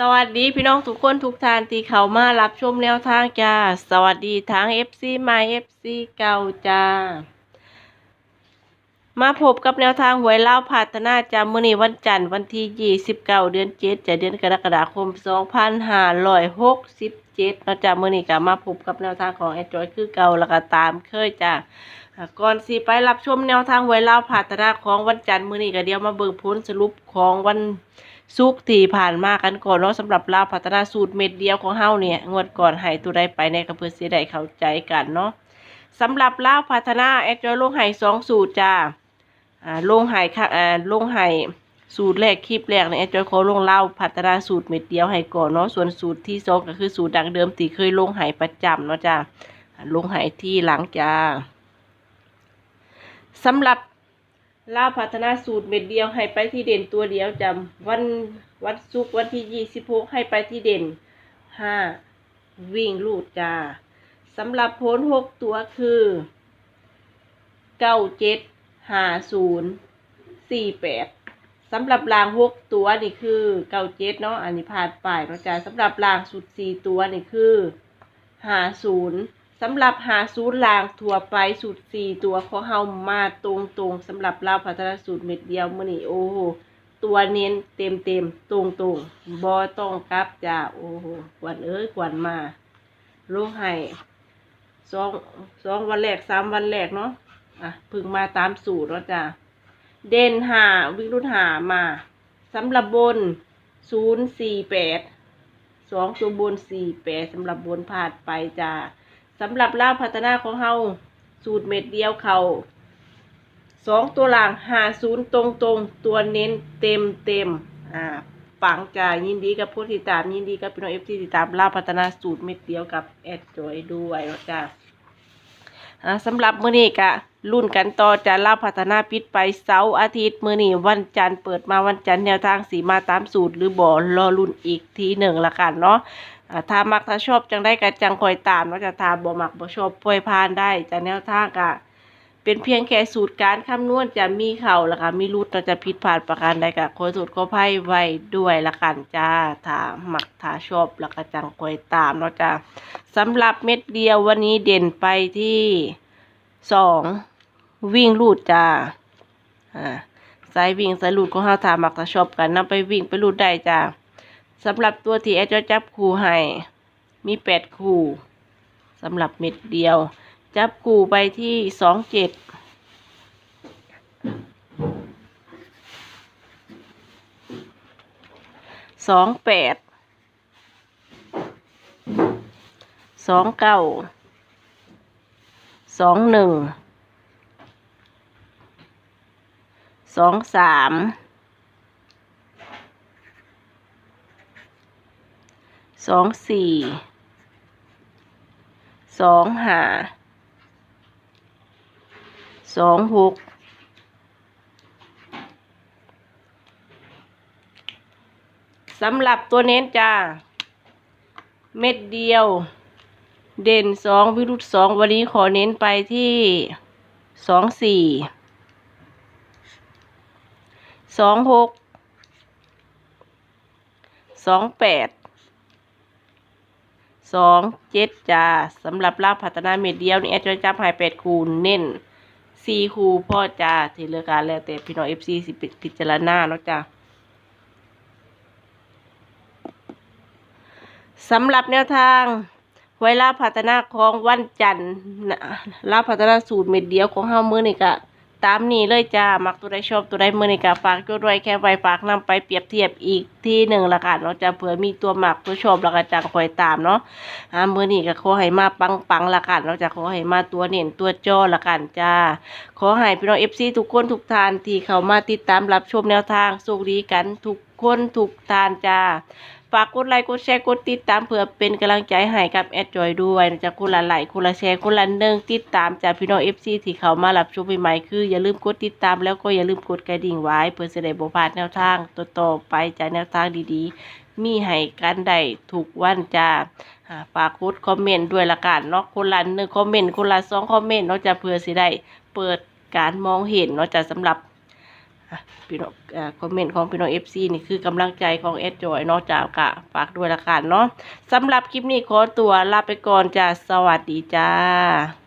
สวัสดีพี่น้องทุกคนทุกท่านที่เขามารับชมแนวทางจ้า สวัสดีทั้ง FC ใหม่ FC เก่าจ้า มาพบกับแนวทางหวยเล่าวพัฒนาจามือนี้วันจันทร์วันที่ 29 เดือน7จะเดือนกรกฎาคม 2567นาะจ้ามือนี้ก็มาพบกับแนวทางของแอดจอยคือเก่าแล้วก็ตามเคยจ้าก่อนสิไปรับชมแนวทางหวยเล่าวพัฒนาของวันจันทร์มือนี้ก็เดี๋ยวมาเบิ่งผลสรุปของวัน สุกที่ผ่านมากันก่อนเนาะสำหรับลาวพัฒนาสูตรเม็ดเดียวของเฮาเนี่ยงวดก่อนให้ตัวใดไปในกระเพื่อสิได้เข้าใจกันเนาะสำหรับลาวพัฒนาแอดจอยลงไห้สองสูตรจ้าอ่าลงไห้ค่ะอ่าลงไห้สูตรแรกคลิปแรกเนี่ยแอดจอยขอลงลาวพัฒนาสูตรเม็ดเดียวให้ก่อนเนาะส่วนสูตรที่สองก็คือสูตรดังเดิมที่เคยลงไห้ประจำเนาะจ้าอ่าลงไห้ที่หลังจ้าสำหรับ ลาพัฒนาสูตรเม็ดเดียวให้ไปที่เด่นตัวเดียวจำวันวันศุกร์วันที่ยี่สิบหกให้ไปที่เด่นห้าวิ่งลูดจ้าสำหรับโพนหกตัวคือเก้าเจ็ดห้าศูนย์สี่แปดสำหรับรางหกตัวนี่คือเก้าเจ็ดเนาะอันนี้ผ่านไปเนาะจ้าสำหรับรางสุดสี่ตัวนี่คือห้าศูนย์ สำหรับหาสูตรลางทั่วไปสูตรสี่ตัวของเฮามาตรงตรงๆสำหรับเราพัฒนาสูตรเม็ดเดียวมื้อนี้โอ้โหตัวเน้นเต็มเต็มๆตรงตรงๆบ่ต้องกลับจ้าโอ้โหกวนเอ้ยกวนมาลงให้สองสองวันแรกสามวันแรกเนาะอะพึ่งมาตามสูตรเนาะจ้าเด่นหาวิรุธหามาสำหรับบนศูนย์สี่แปดสองตัวบนสี่แปดสำหรับบนผ่านไปจ้า สำหรับล่าวพัฒนาของเฮาสูตรเม็ดเดียวเขาสองตัวหลังหาศูนย์ตรงตรงตัวเน้นเต็มเต็มอ่าปังจ่ายินดีกับผู้ติดตามยินดีกับพี่น้องเอฟซีติดตามล่าพัฒนาสูตรเม็ดเดียวกับแอดจอยด้วยจ้าสำหรับมื้อนี้กะรุ่นกันต่อจะล่าพัฒนาปิดไปเสาร์อาทิตย์มื้อนี้วันจันทร์เปิดมาวันจันทร์แนวทางสีมาตามสูตร หรือบ่รอรุ่นอีกทีหนึ่งละกันเนาะ ถ้ามักถ้าชอบจังได้ก็จังคอยตามว่าจะทาบ่มักบ่ชอบปล่อยผ่านได้จะแนวทางก็เป็นเพียงแค่สูตรการคำนวณจะมีเข่าล้วก็มีรูดเราจะผิดพลาดประการใดก็ขอสูตรขอไพ่ไว้ด้วยละกันจ้าถ้ามักถ้าชอบแล้วก็จังคอยตามเนาะจ้าสำหรับเม็ดเดียววันนี้เด่นไปที่สองวิ่งรูดจ้าอ่าสายวิ่งสายรูดของเฮาถ้ามักถ้าชอบกันนำไปวิ่งไปรูดได้จ้า สำหรับตัวที่แอดจะจับคู่ให้มีแปดคู่สำหรับเม็ดเดียว จับคู่ไปที่สองเจ็ดสองแปดสองเก้าสองหนึ่งสองสาม สองสี่สองห้าสองหกสำหรับตัวเน้นจ้า เม็ดเดียว เด่นสองวิรุธสองวันนี้ขอเน้นไปที่สองสี่สองหกสองแปด สองเจ็ดจ้าสำหรับลาบพัฒนาเม็ดเดียวนี่แอดจะจับให้แปดคูณเน้นสี่คูพ่อจ้าที่เลือกการแล้วแต่พี่น้องเอฟซีสิพิจารณาเนาะจ้าสำหรับแนวทางไว้ลาพัฒนาของวันจันทร์นะลาพัฒนาสูตรเม็ดเดียวของเฮามือนี่กะ ตามนี้เลยจ้า มักตัวใดชอบตัวใดมือในกะฝากจดไว้แค่ไว้ฝากนำไปเปรียบเทียบอีกที่หนึ่งละกันเนาะจะเผื่อมีตัวหมักตัวชอบล้วก็จังคอยตามเนาะอ่ามือนี้ก็ขอให้มาปังปังๆละกันเราจะขอให้มาตัวเน่นตัวจอละกันจ้า ขอให้พี่น้องเอฟซีทุกคนทุกทานที่เข้ามาติดตามรับชมแนวทางโชคดีกันทุกคนทุกทานจ้าฝากกดไลค์กดแชร์กดติดตามเพื่อเป็นกำลังใจให้กับแอดจอยด้วยนะจะคนละไลค์คนละแชร์คนละหนึ่งติดตามจากพี่น้องเอฟซีที่เขามารับชมใหม่ๆคือ อย่าลืมกดติดตามแล้วก็อย่าลืมกดกระดิ่งไว้ เพื่อจะได้บ่พลาดแนวทางต่อๆไปจากแนวทางดีๆ มีให้กันได้ทุกวันจ้าฝากกดคอมเมนต์ด้วยละกันเนาะคนละหนึ่งคอมเมนต์คนละสองคอมเมนต์เนาะจะเพื่อสิได้เปิดการมองเห็นเนาะจะสำหรับ พี่น้องคอมเมนต์ของพี่น้องเอฟซีนี่คือกำลังใจของเอสจอยนอกจากะฝากด้วยละกันเนาะสำหรับคลิปนี้ขอตัวลาไปก่อนจ้าสวัสดีจ้า